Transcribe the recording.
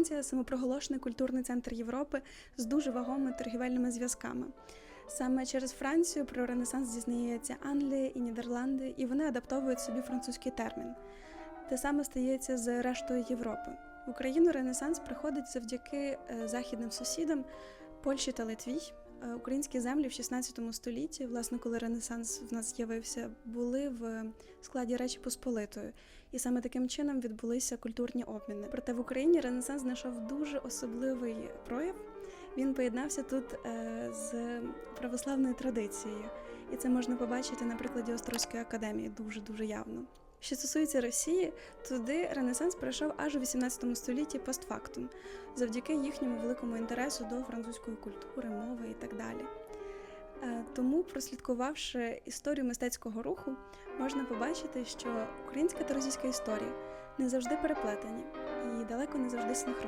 Франція самопроголошений культурний центр Європи з дуже вагомими торгівельними зв'язками. Саме через Францію про Ренесанс дізнається Англія і Нідерланди, і вони адаптовують собі французький термін. Те саме стається з рештою Європи. В Україну Ренесанс приходить завдяки е, західним сусідам Польщі та Литві. Е, Українські землі в 16 столітті, власне, коли Ренесанс в нас з'явився, були в складі Речі Посполитої, і саме таким чином відбулися культурні обміни. Проте в Україні Ренесанс знайшов дуже особливий прояв. Він поєднався тут е, з православною традицією, і це можна побачити на прикладі Острозької академії дуже дуже явно. Що стосується Росії, туди Ренесанс прийшов аж у 18 столітті постфактум, завдяки їхньому великому інтересу до французької культури, мови і так далі. Е, Тому, прослідкувавши історію мистецького руху, можна побачити, що українська та російська історія не завжди переплетені і далеко не завжди синхронні.